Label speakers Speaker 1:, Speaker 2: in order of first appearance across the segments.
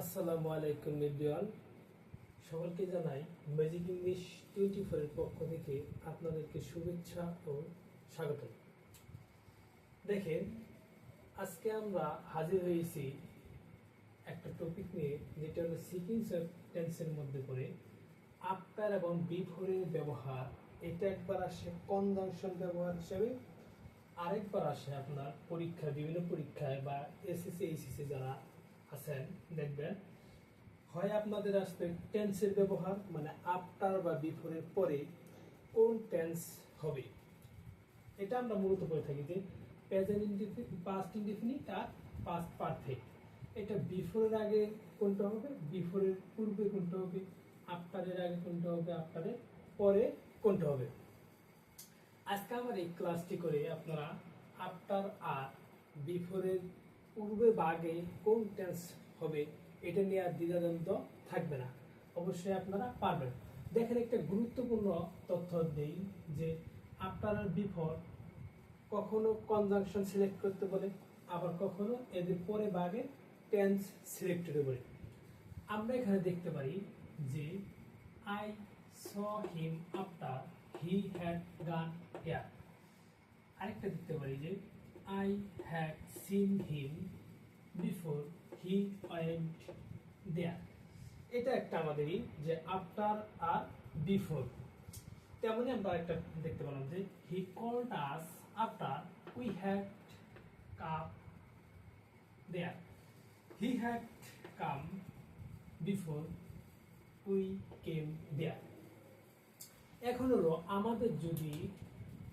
Speaker 1: আসসালামু আলাইকুম এভরিওয়ান। সকলকে জানাই ম্যাজিক ইংলিশ টোয়েন্টি ফোরের পক্ষ থেকে আপনাদেরকে শুভেচ্ছা ও স্বাগত। দেখেন, আজকে আমরা হাজির হয়েছি একটা টপিক নিয়ে, যেটা হলো সিকিংস টেন্সের মধ্যে পড়ে। আফটার এবং বিফোরের ব্যবহার, এটা একবার আসে কনজাংশন ব্যবহার হিসেবে? আরেকবার আসে আপনার পরীক্ষা বিভিন্ন পরীক্ষায় বা এসএসসি এইচএসসি যারা দেখবেন। হয় আপনাদের আসবে টেন্সের ব্যবহার মানে আফটার বা বিফোরের পরে কোন টেন্স হবে। এটা আমরা মূলত করে থাকি যে প্রেজেন্ট ইনডিফিনিট পাস্ট ইনডিফিনিট আর পাস্ট পারফেক্ট এটা বিফোরের আগে কোনটা হবে? বিফোরের পূর্বে কোনটা হবে? আফটারের আগে কোনটা হবে? আফটারের পরে কোনটা হবে? আজকে আমার এই ক্লাসটি করে আপনারা আফটার আর বিফোরের পূর্বে বা আগে কোন টেন্স হবে, এটা নিয়ে আর দ্বিধাদ্বন্দ্ব থাকবে না। অবশ্যই আপনারা পারবেন। দেখেন একটা গুরুত্বপূর্ণ তথ্য দেই যে আর বিফোর কখনো কনজাংশন সিলেক্ট করতে বলে, আবার কখনো এদের পরে বা আগে টেন্স সিলেক্ট করতে বলে। আমরা এখানে দেখতে পারি যে I saw him after he had gone there আরেকটা দেখতে পারি যে I had seen him before he went there এটা একটা আমাদেরই যে আফটার আর বিফোর তেমনই আমরা একটা দেখতে পেলাম যে he called us after we had come there he had come before we came there এখন হলো আমাদের যদি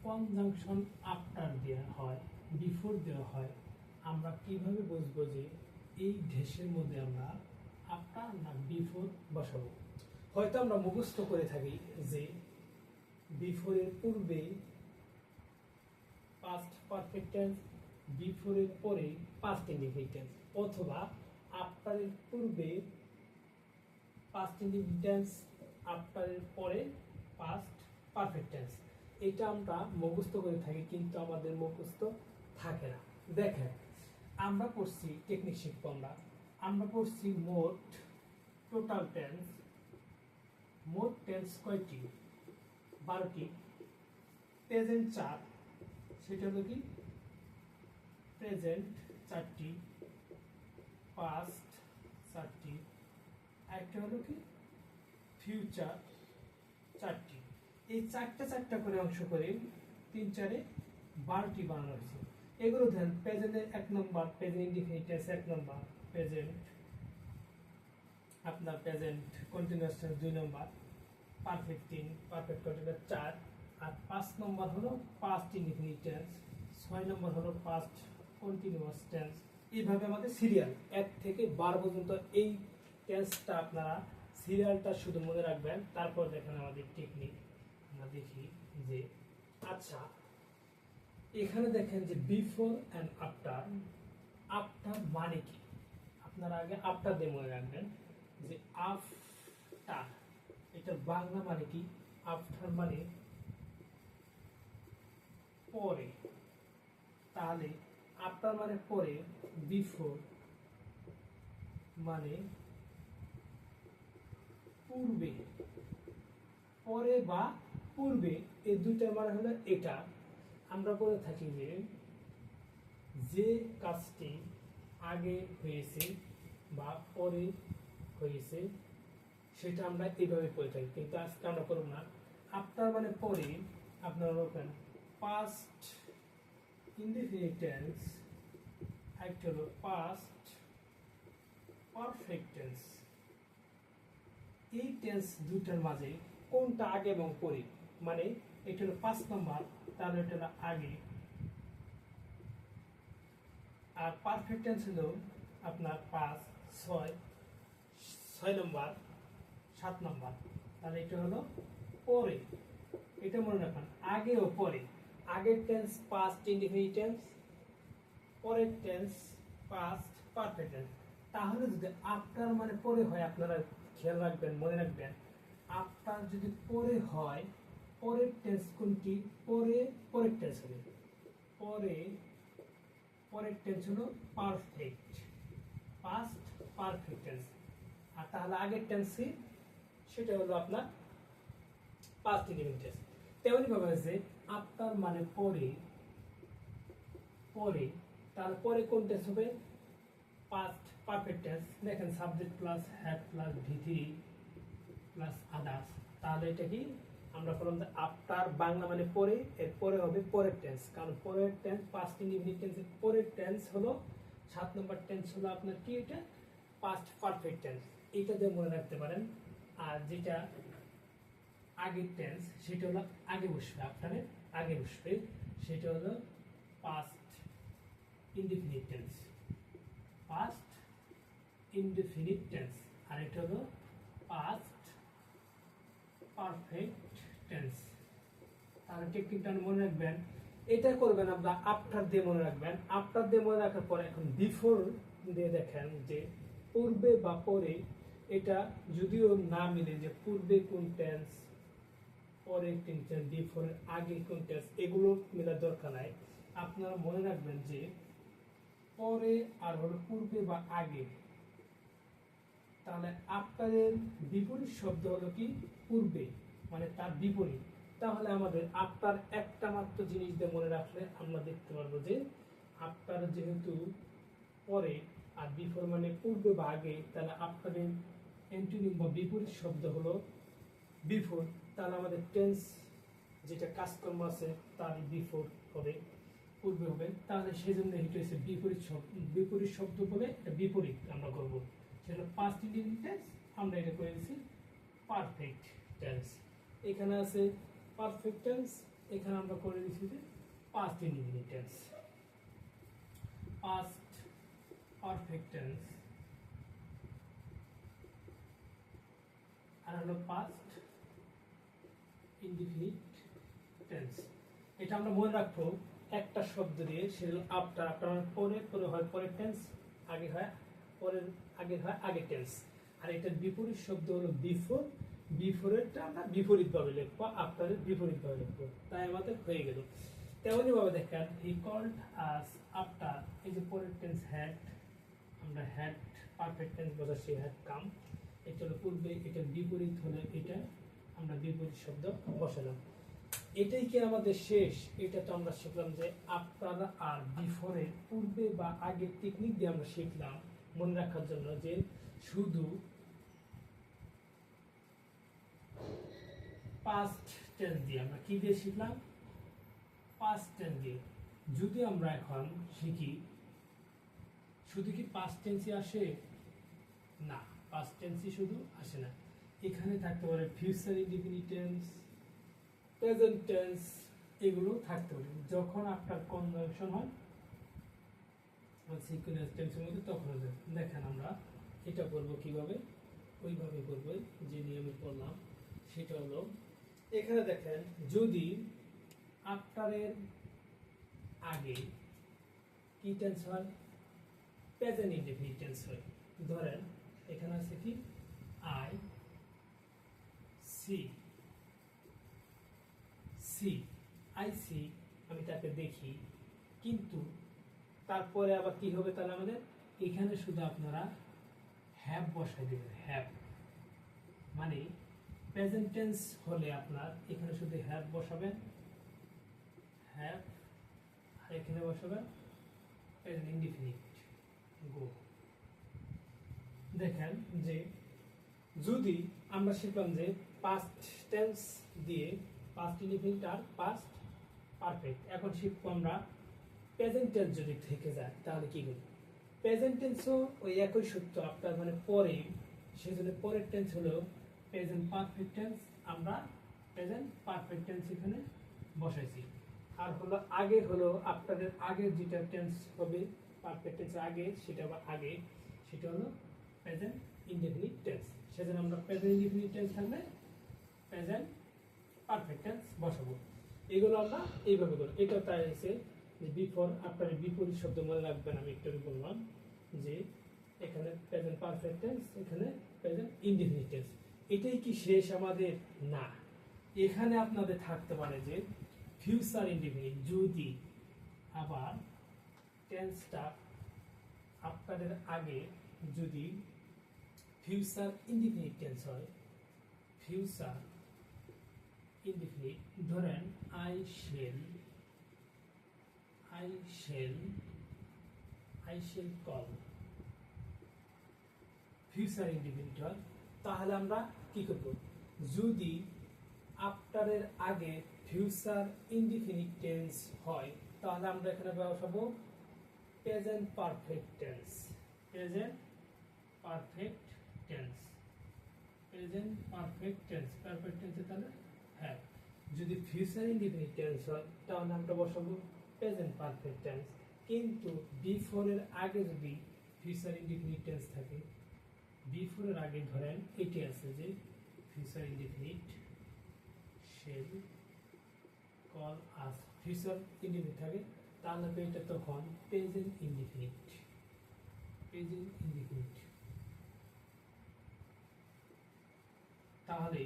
Speaker 1: কনজাংশন আফটার দেওয়া হয় বিফোর দেওয়া হয়, আমরা কীভাবে বুঝব যে এই ঢেসের মধ্যে আমরা আফটার না বিফোর বসাবো? হয়তো আমরা মুখস্থ করে থাকি যে বিফোরের পূর্বে পাস্ট পারফেক্ট টেন্স বিফোরের পরে পাস্ট ইন্ডিফিক টেন্স অথবা আফটারের পূর্বে পাস্ট ইন্ডিফিক টেন্স আফটারের পরে পাস্ট পারফেক্ট টেন্স এটা আমরা মুখস্থ করে থাকি, কিন্তু আমাদের মুখস্থ থাকে না। দেখেন, আমরা পড়ছি টেকনিক শিখব আমরা। আমরা পড়ছি মোট টোটাল টেন্স মোট টেন্স কয়টি? বারোটি। প্রেজেন্ট চার, সেটা হলো কি? প্রেজেন্ট চারটি পাস্ট চারটি। একটা হলো কি? ফিউচার চারটি। এই চারটা চারটা করে অংশ করে তিন চারে বারোটি বানানো হয়েছে। এগুলো ধরেন প্রেজেন্টের এক নম্বর প্রেজেন্ট ইন্ডিফিনিটাস এক নম্বর প্রেজেন্ট আপনার প্রেজেন্ট কন্টিনিউয়াস টেন্স দুই নম্বর পারফেক্ট তিন পারফেক্ট কন্টিনিউয়াস চার, আর পাঁচ নম্বর হলো পাস্ট ইনডিফিনিট টেন্স ছয় নম্বর হলো পাস্ট কন্টিনিউয়াস টেন্স এইভাবে আমাদের সিরিয়াল এক থেকে বারো পর্যন্ত এই টেন্সটা আপনারা সিরিয়ালটা শুধু মনে রাখবেন, তারপর দেখেন আমাদের টেকনিক আমরা দেখি যে আচ্ছা এখানে দেখেন যে বিফোর অ্যান্ড আফটার আফটার মানে কি? আপনারা আগে আফটার দিয়ে মনে রাখবেন যে আফটার এটা বাংলা মানে কি? আফটার মানে পরে। তাহলে আফটার মানে পরে বিফোর মানে পূর্বে। পরে বা পূর্বে এই দুইটার মানে হলো এটা। আমরা বলে থাকি যে যে কাজটি আগে হয়েছে বা পরে হয়েছে, সেটা আমরা এইভাবে করে থাকি। কিন্তু আজকে আমরা করব না। আপনার মানে পরে আপনারা বলবেন পাস্ট ইনডিফিনিট টেন্স একটা হলো পাস্ট পারফেক্ট টেন্স এই টেন্স দুটার মাঝে কোনটা আগে এবং পরে? মানে এটা হলো পাঁচ নম্বর, তাহলে এটা হলো আগে। আর পারফেক্ট টেন্স হলো আপনার পাঁচ, ছয় ছয় নম্বর, সাত নম্বর। তাহলে এটা হলো পরে। এটা মনে রাখবেন, আগে ও পরে। আগের টেন্স পাস্ট ইনডিফিনিট টেন্স পরের টেন্স পাস্ট পারফেক্ট টেন্স তাহলে যদি আফটার মানে পরে হয়, আপনারা খেয়াল রাখবেন, মনে রাখবেন। আফটার যদি পরে হয় পরের টেন্স কোনটি? পরে, পরের টেন্স হবে। পরে, পরের টেন্স হলো পারফেক্ট পাস্ট পারফেক্ট টেন্স আর তাহলে আগের টেন্সি সেটা হলো আপনার পাস্ট ইন্ডিফিনিট টেন্স তেমনি ভাবে আছে আফটার মানে পরে পরে তারপরে কোন টেন্স হবে? পাস্ট পারফেক্ট টেন্স দেখেন subject plus had plus V three plus others তাহলে এটা কি? আমরা বললাম যে আফটার বাংলা মানে পরে, এর পরে হবে পরের টেন্স কারণ পরের টেন্স পাস্ট ইনডিফিনিট টেন্সের পরের টেন্স হলো, সাত নম্বর টেন্স হলো আপনার কি এটা? পাস্ট পারফেক্ট টেন্স এটা দিয়ে মনে রাখতে পারেন। আর যেটা আগের টেন্স সেটা হলো আগে বসবে আপনার আগে বসবে। সেটা হলো past indefinite tense past indefinite tense আর এটা হলো পাস্ট পারফেক্ট টেন্স তাহলে টেকনিকটা মনে রাখবেন। এটা করবেন আপনার আফটার দিয়ে মনে রাখবেন। আফটার দিয়ে মনে রাখার পরে এখন বিফোর দিয়ে দেখেন যে পূর্বে বা পরে এটা যদিও না মিলে যে পূর্বে কোন টেন্স পরে কোন টেন্স আগে কোন টেন্স এগুলো মেলার দরকার নাই। আপনারা মনে রাখবেন যে পরে আর হলো পূর্বে বা আগে। তাহলে আফটারের বিপরীত শব্দ হলো কি? পূর্বে। মানে তার বিপরীত, তাহলে আমাদের আফটার একটা মাত্র জিনিস দিয়ে মনে রাখলে আমরা দেখতে পারব যে আফটার যেহেতু পরে আর বিফোর মানে পূর্বে বা আগে তাহলে আফটারের অ্যান্টোনিম বা বিপরীত শব্দ হলো বিফোর তাহলে আমাদের টেন্স যেটা কাজকর্ম আছে তার বিফোর হবে, পূর্বে হবে। তাহলে সেই জন্য এটা হচ্ছে বিপরীত শব্দ বিপরীত শব্দ বলে এটা বিপরীত আমরা করব। সেটা ইন্ডিফিনিট টেন্স আমরা এটা করে দিচ্ছি পারফেক্ট টেন্স এখানে আছে পারফেক্ট টেন্স এখানে আমরা করে দিচ্ছি যে past indefinite tense past perfect tense আর হলো পাস্ট ইনডিফিনিট টেন্স এটা আমরা মনে রাখব, একটা শব্দ দিয়ে সেটা আফটার আফটার পরে পরে হয় পরের টেন্স আগে হয়, পরের আগে হয় আগে টেন্স আর এটার বিপরীত শব্দ হলো বিফোর বিফোরেরটা আমরা বিপরীতভাবে লিখব আফটারের বিপরীতভাবে লিখব। তাই আমাদের হয়ে গেল। তেমনই ভাবে দেখেন হি কল্ড আস আফটার এই যে পরের টেন্স হ্যাড আমরা হ্যাড পারফেক্ট টেন্স বোঝাচ্ছি হ্যাড কাম এটা হলো পূর্বে এটার বিপরীত হলে এটা আমরা বিপরীত শব্দ বসালাম। এটাই কি আমাদের শেষ? এটা তো আমরা শিখলাম যে আফটার আর বিফোরের পূর্বে বা আগের টেকনিক দিয়ে আমরা শিখলাম মনে রাখার জন্য যে শুধু পাস্ট টেন্স দিয়ে আমরা কি দিয়ে শিখলাম? পাস্ট টেন্স দিয়ে। যদি আমরা এখন শিখি, শুধু কি পাস্ট টেন্সই আসে? না পাস্ট টেন্সই শুধু আসে না। এখানে থাকতে পারে future indefinite tense present tense এগুলো থাকতে পারে। যখন আপনার কনজাংশন হয় সিকুয়েন্স টেন্সের মধ্যে, তখন দেখেন আমরা এটা করব কীভাবে? ওইভাবে করব। যে নিয়মে করলাম, সেটা হলো এখানে দেখেন, যদি আফটারের আগে কি টেন্স হয়? প্রেজেন্ট ইনডিফিনিট টেন্স হয়। ধরেন, এখানে আছে কি? I see see I see আমি তাকে দেখি। কিন্তু তারপরে আবার কি হবে তাহলে আমাদের? এখানে শুধু আপনারা হ্যাভ বসাই দেবেন হ্যাভ মানে প্রেজেন্ট টেন্স হলে আপনার এখানে শুধু হ্যাভ বসাবেন। হ্যাভ আর এখানে বসাবেন প্রেজেন্ট ইনডিফিনিট গো দেখেন যে যদি আমরা শিখলাম যে পাস্ট টেন্স দিয়ে পাস্ট ইনডিফিনিট আর পাস্ট পারফেক্ট এখন শিখব আমরা প্রেজেন্ট টেন্স যদি থেকে যায়, তাহলে কি হবে প্রেজেন্ট টেন্সও ওই একই সত্য আপনার মানে পরে সেজন্য পরের টেন্স হলো প্রেজেন্ট পারফেক্ট টেন্স আমরা প্রেজেন্ট পারফেক্ট টেন্স এখানে বসাইছি। আর হলো আগে হলো আপনাদের আগের যেটা টেন্স হবে পারফেক্ট টেন্স আগে, সেটা বা আগে, সেটা হলো প্রেজেন্ট ইনডেফিনিট টেন্স সেজন্য আমরা প্রেজেন্ট ইনডেফিনিট টেন্স থাকলে প্রেজেন্ট পারফেক্ট টেন্স বসাবো। এগুলো আমরা এইভাবে করি। এটা তাই আছে যে বিফোর আপনার বিপরীত শব্দ মনে রাখবেন, আমি একটু বললাম যে এখানে প্রেজেন্ট পারফেক্ট টেন্স এখানে প্রেজেন্ট ইনডেফিনিট টেন্স এটাই কি শেষ আমাদের? না। এখানে আপনাদের থাকতে পারে যে ফিউচার ইনডেফিনিট যদি আবার টেন্সটা আপনাদের আগে যদি ফিউচার ইনডিফিনিট টেন্স হয় ফিউচার ইন্ডিফিনিট ধরেন I shall I shall I shall call future indefinite হয়। তাহলে আমরা কি করব? যদি আফটারের আগে ফিউচার ইনডিফিনিট টেন্স হয়, তাহলে আমরা এখানে বসাবো present perfect tense present perfect tense present perfect tense perfect টেন্সে তাহলে হ্যাঁ। যদি ফিউচার ইনডিফিনিট টেন্স হয়, তাহলে আমরা বসাবো প্রেজেন্ট পারফেক্ট টেন্স কিন্তু বিফোর এর আগে যদি ফিউচার ইনডিফিনিট টেন্স থাকে বিফোর এর আগে ধরেন, এটি আছে যে future indefinite shall call us future indefinite থাকে তাহলে তো এটা তখন প্রেজেন্ট ইনডিফিনিট প্রেজেন্ট ইনডিফিনিট তাহলে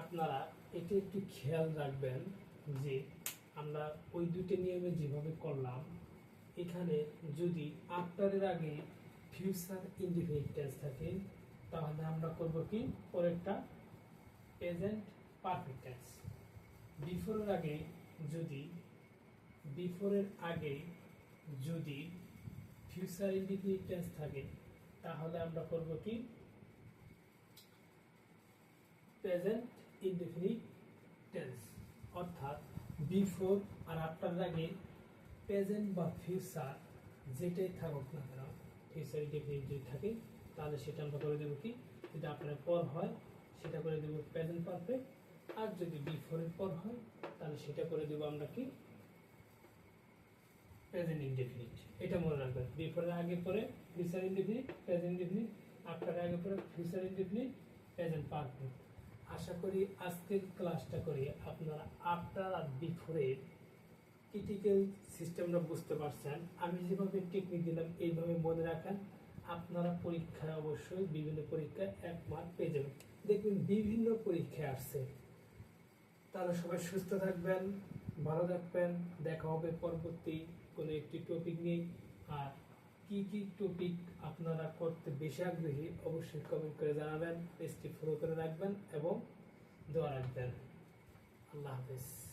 Speaker 1: আপনারা এটা একটু খেয়াল রাখবেন যে আমরা ওই দুটো নিয়মে যেভাবে করলাম, এখানে যদি আফটারের আগে ফিউচার ইনডিফিনিট থাকে, তাহলে আমরা করব কি? পরেরটা প্রেজেন্ট পারফেক্ট টেন্স বিফোরের আগে যদি বিফোরের আগে যদি ফিউচার ইনডিফিনিট টেন্স থাকে, তাহলে আমরা করব কি? প্রেজেন্ট ইনডিফিনিট টেন্স অর্থাৎ বিফোর আর আফটার আগে প্রেজেন্ট বা ফিউচার যেটাই থাকুক না কেন ফিউচার ইনডিফিনিট যদি থাকে, তাহলে সেটা আমরা করে দেবো কি? যদি আপনার পর হয়, সেটা করে দেবো প্রেজেন্ট পারফেক্ট আর যদি বিফোরের পর হয়, তাহলে সেটা করে দেবো আমরা কি? প্রেজেন্ট ইনডিফিনিট এটা মনে রাখবেন। বিফোরের আগে পরে ফিউচার ইনডিফিনিট প্রেজেন্ট ইনডিফিনিট আফটারের আগে পরে ফিউচার ইনডিফিনিট প্রেজেন্ট পারফেক্ট আশা করি আজকের ক্লাসটা করে আপনারা আফটার আর বিফোরের ক্রিটিক্যাল সিস্টেমটা বুঝতে পারছেন। আমি যেভাবে টেকনিক দিলাম, এইভাবে মনে রাখেন। আপনারা পরীক্ষায় অবশ্যই বিভিন্ন পরীক্ষায় এক মার্ক পেয়ে যাবেন। দেখবেন বিভিন্ন পরীক্ষায় আসছে। তারা সবাই সুস্থ থাকবেন, ভালো থাকবেন। দেখা হবে পরবর্তী কোনো একটি টপিক নিয়ে। আর কি কি টপিক আপনারা করতে বেশি আগ্রহী, অবশ্যই কমেন্ট করে জানাবেন পেজটি ফলো করে রাখবেন এবং দোয়া রাখবেন। আল্লাহ হাফেজ।